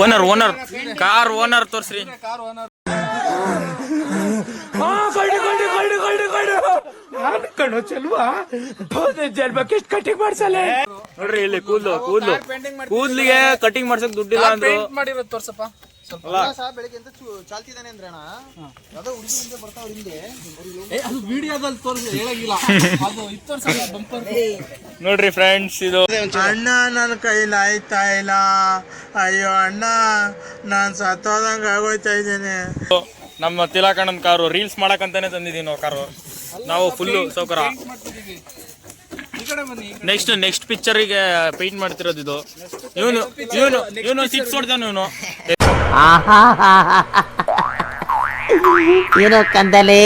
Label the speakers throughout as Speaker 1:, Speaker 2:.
Speaker 1: Owner owner car owner ತೋರ್ಸ್ರಿ. ನೋಡ್ರಿ ಇಲ್ಲಿ ಕೂದ್ಲು ಕೂದ್ಲು. ಕೂದ್ಲಿಗೆ ಕಟಿಂಗ್ ಮಾಡ್ಸಕ್ ದುಡ್ಡಿಲ್ಲ ಅಂದ್ರೆ.
Speaker 2: ಮಾಡಿರೋದು ತೋರ್ಸಪ್ಪ.
Speaker 1: ನೋಡ್ರಿ ಫ್ರೆಂಡ್ಸ್ ಇದು
Speaker 3: ಅಣ್ಣ ನನ್ನ ಕೈಲಿ ಆಯ್ತಾ ಇಲ್ಲ. ಅಯ್ಯೋ ಅಣ್ಣ ನಾನ್ ಸತ್ತೋದಂಗ ಆಗೋಯ್ತಾ ಇದ್ದೇನೆ.
Speaker 1: ನಮ್ಮ ತಿಲಾಕಣ್ಣನ್ ಕಾರು ರೀಲ್ಸ್ ಮಾಡಕ್ಕಂತಾನೆ ತಂದಿದೀವಿ ನಾವು ಕಾರು. ನಾವು ಫುಲ್ಲು ಸೌಕರ
Speaker 2: ಈ ಕಡೆ ಬನ್ನಿ
Speaker 1: ನೆಕ್ಸ್ಟ್ ನೆಕ್ಸ್ಟ್ ಪಿಕ್ಚರಿಗೆ ಪೇಂಟ್ ಮಾಡ್ತಿರೋದು ಇದು. ಇವನು ಇವನು ಇವನು ಸಿಕ್ಸ್ ಹೊಡ್ದಾನ ಇವನು.
Speaker 4: ಏನೋ ಕಂದಲೆ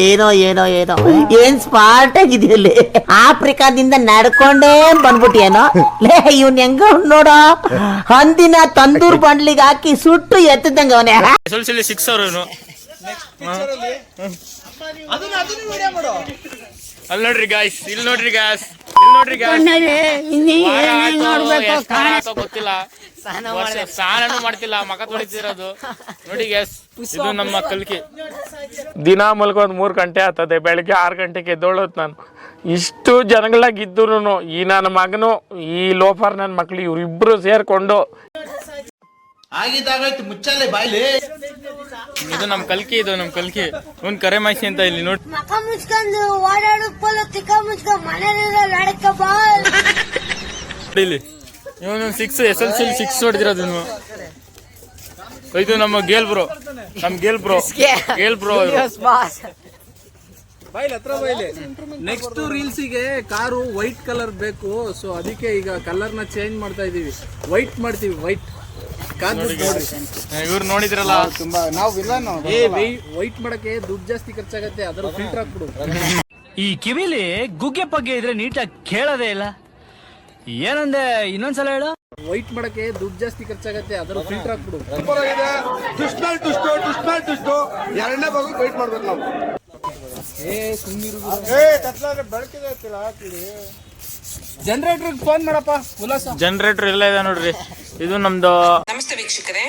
Speaker 4: ಏನೋ ಏನೋ ಏನೋ. ಏನ್ ಸ್ಮಾರ್ಟ್ ಆಗಿದೆಯಲ್ಲಿ ಆಫ್ರಿಕಾದಿಂದ ನಡ್ಕೊಂಡೇ ಬಂದ್ಬಿಟ್ಟಿಯೇನೋ? ಲೇ ಇವನ್ ಹೆಂಗ ನೋಡೋ. ಹಂದಿನ ತಂದೂರ್ ಬಂಡ್ಲಿಗೆ ಹಾಕಿ ಸುಟ್ಟು ಎತ್ತದಂಗ ಅವನೇ.
Speaker 1: ಸ್ವಲ್ಪ ಸಿಕ್ಸ್ ಅವ್ರು ಇವನು.
Speaker 3: ಅದನ್ನ ಅದನ್ನ ವಿಡಿಯೋ ಮಾಡು.
Speaker 1: ಅಲ್ಲಿ ನೋಡ್ರಿ ಗಾಯ್ಸ್ ಇಲ್ಲಿ ನೋಡ್ರಿ ಗಾಯ್ಸ್ ನೋಡ್ರಿ ಗಾಯ್ಸ್ ಗೊತ್ತಿಲ್ಲ. ಸ್ನಾನನೂ ಮಾಡ್ತಿಲ್ಲ ಮಕ ತೊಳಿತಿರೋದು. ನೋಡಿ ಗ್ಯಾಸ್ ಇದು ನಮ್ಮ ಕಲ್ಕಿ. ದಿನ ಮಲ್ಕೊಂಡ್ ಮೂರ್ ಗಂಟೆ ಆಗ್ತದೆ ಬೆಳಿಗ್ಗೆ ಆರ್ ಗಂಟೆಗೆ ಎದ್ದೋಳತ್ ನಾನು. ಇಷ್ಟು ಜನಗಳಾಗಿದ್ದು ಈ ನನ್ನ ಮಗನು ಈ ಲೋಫರ್ ನನ್ನ ಮಕ್ಳು ಇವ್ರಿಬ್ರು ಸೇರ್ಕೊಂಡು
Speaker 3: ಆಗಿದ್ದಾಗಾಯ್ತು ಮುಚ್ಚಲೆ ಬಾಯ್ಲಿ.
Speaker 1: ಇದು ನಮ್ ಕಲ್ಕಿ ಇದು ನಮ್ ಕಲ್ಕಿ. ಒಂದ್ ಕರೆ ಮಾಸಿ ಅಂತ ಇಲ್ಲಿ ನೋಡಿ
Speaker 5: ಮಕ ಮುಚ್ಕೊಂಡು ಓಡಾಡು ಪೋಲ ತಿಕ್ಕ ಮುಚ್ಕೊಂಡು ಮನೇಲಿರೋ ಲಡಕ ಬಾ
Speaker 1: ಇಲ್ಲಿ. ಇವನು six S L C six ಹೊಡೆದಿರೋದು ನೀವು ಇದು ನಮ್ಮ ಗೇಲ್ ಬ್ರೋ ನಮ್ ಗೇಲ್ ಬ್ರೋ ಗೇಲ್ ಬ್ರೋ
Speaker 2: ಬೈಲ್ ಹತ್ರ ಬೈಲಿ ನೆಕ್ಸ್ಟ್ ರೀಲ್ಸಿಗೆ ಕಾರು ವೈಟ್ ಕಲರ್ ಬೇಕು. ಸೊ ಅದಕ್ಕೆ ಈಗ ಕಲರ್ನ ಚೇಂಜ್ ಮಾಡ್ತಾ ಇದೀವಿ. ವೈಟ್ ಮಾಡ್ತೀವಿ ವೈಟ್
Speaker 1: ಇವ್ರು ನೋಡಿದ್ರಲ್ಲ.
Speaker 3: ತುಂಬಾ. ನಾವು ವಿಲನ್
Speaker 2: ಏ ವೈಟ್ ಮಾಡಕ್ಕೆ ದುಡ್ಡು ಜಾಸ್ತಿ ಖರ್ಚಾಗತ್ತೆ ಅದರ ಫಿಲ್ಟರ್ ಹಾಕ್ಬಿಡು.
Speaker 6: ಈ ಕಿವಿಲಿ ಗುಗ್ಗೆ ಪಗ್ಗೆ ಇದ್ರೆ ನೀಟಾಗಿ ಕೇಳೋದೇ ಇಲ್ಲ. ಏನಂದೆ ಇನ್ನೊಂದ್ಸಲ ಹೇಳು.
Speaker 2: ವೈಟ್ ಮಾಡಕ್ಕೆ ದುಡ್ಡು ಜಾಸ್ತಿ ಖರ್ಚಾಗತ್ತೆ ಅದರ ಫಿಲ್ಟರ್ ಹಾಕ್ಬಿಡು.
Speaker 7: ದುಷ್ಮಲ್ ದುಷ್ಟು ದುಷ್ಮಲ್ ದುಷ್ಟು ಎರಡನೇ ಭಾಗ ವೈಟ್ ಮಾಡ್ಬೇಕು ನಾವು.
Speaker 2: ಏ ಸುಮ್ಮನಿರು
Speaker 7: ಏ ಕತ್ಲಾದ್ರೆ ಬೆಳಕಿದೆ ಹಾಕಿ
Speaker 2: ಜನರೇಟರ್ ಫೋನ್ ಮಾಡಪ್ಪ ಉಲ್ಲಾಸ
Speaker 1: ಜನರೇಟರ್ ಇಲ್ಲ ಇದೆ ನೋಡ್ರಿ. ಇದು ನಮ್ದು
Speaker 8: ನಮಸ್ತೆ ವೀಕ್ಷಕರೇ.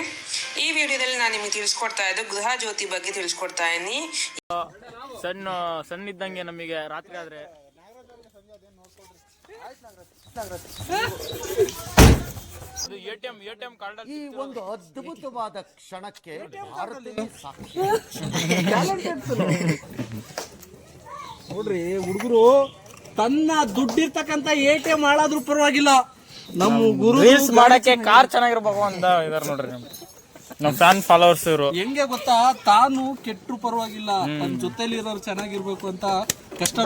Speaker 8: ಈ ವಿಡಿಯೋದಲ್ಲಿ ನಾನು ನಿಮಗೆ ತಿಳಿಸ್ಕೊಡ್ತಾ ಇದ್ದು ಗೃಹ ಜ್ಯೋತಿ ಬಗ್ಗೆ ತಿಳಿಸ್ಕೊಡ್ತಾ ಇದ್ದೀನಿ.
Speaker 1: ಸಣ್ಣ ಸಣ್ಣ ಇದ್ದಂಗೆ ನಮಗೆ ರಾತ್ರಿ ಆದ್ರೆ ATM T M A T M card
Speaker 3: ಈ ಒಂದು ಅದ್ಭುತವಾದ ಕ್ಷಣಕ್ಕೆ ಭಾರತೀಯ ಸಾಕ್ಷಿ.
Speaker 2: ನೋಡ್ರಿ ಹುಡುಗರು ತನ್ನ ದುಡ್ಡಿರ್ತಕ್ಕಂಥ ಎ ಟಿ ಎಂ ಹಾಳಾದ್ರೂ ಪರವಾಗಿಲ್ಲ. ನಮ್ಮ ಗುರು
Speaker 1: ರೀಲ್ಸ್ ಮಾಡಕ್ಕೆ ಕಾರ್ ಚೆನ್ನಾಗಿರ್ಬೇಕು ಅಂತ ಇದಾರೆ ನೋಡ್ರಿ ನಮ್ ನಮ್ಮ ಫ್ಯಾನ್ ಫಾಲೋವರ್ಸ್ ಇವರು.
Speaker 2: ಹೆಂಗೆ ಗೊತ್ತಾ? ತಾನು ಕೆಟ್ಟರು ಪರವಾಗಿಲ್ಲ. ತನ್ನ ಜೊತೆಲಿ ಇರೋರು ಚೆನ್ನಾಗಿರ್ಬೇಕು ಅಂತ ಕಷ್ಟ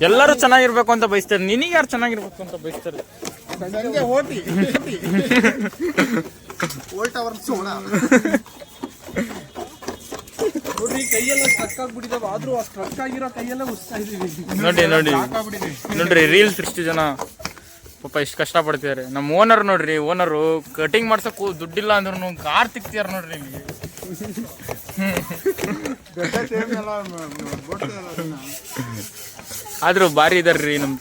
Speaker 1: ಎಲ್ಲರೂ ಚೆನ್ನಾಗಿರ್ಬೇಕು ಅಂತ ಬಯಸ್ತಾರೆ. ನಿನಗೆ ಯಾರು ಚೆನ್ನಾಗಿರ್ಬೇಕು ಅಂತ ಬಯಸ್ತಾರೆ?
Speaker 7: ಓಟಿ. ಓಲ್ಟ್ ಅವರ್ ಸೋಣ
Speaker 2: ಕೈಯೆಲ್ಲ ಸ್ಟ್ರಕ್ ಆಗ್ಬಿಟ್ಟಿದಾವ. ಆದ್ರೂ ಆ ಸ್ಟ್ರಕ್ ಆಗಿರೋ ಕೈಯೆಲ್ಲ ಉಸ್ತಾ ಇದೀವಿ
Speaker 1: ನೋಡಿ ನೋಡಿ. ನೋಡ್ರಿ ರೀಲ್ಸ್ ಇಷ್ಟು ಜನ ಪಾಪ ಇಷ್ಟು ಕಷ್ಟ ಪಡ್ತಿದ್ದಾರೆ ನಮ್ಮ ಓನರ್ ನೋಡ್ರಿ ಓನರು ಕಟಿಂಗ್ ಮಾಡ್ಸಕ್ ದುಡ್ಡಿಲ್ಲ ಅಂದ್ರೂ ಕಾರ್ ತಿಕ್ತಿಯಾರ ನೋಡ್ರಿ ನಿಮಗೆ ಆದ್ರೂ ಭಾರಿ ಇದಾರ್ರಿ ನಮ್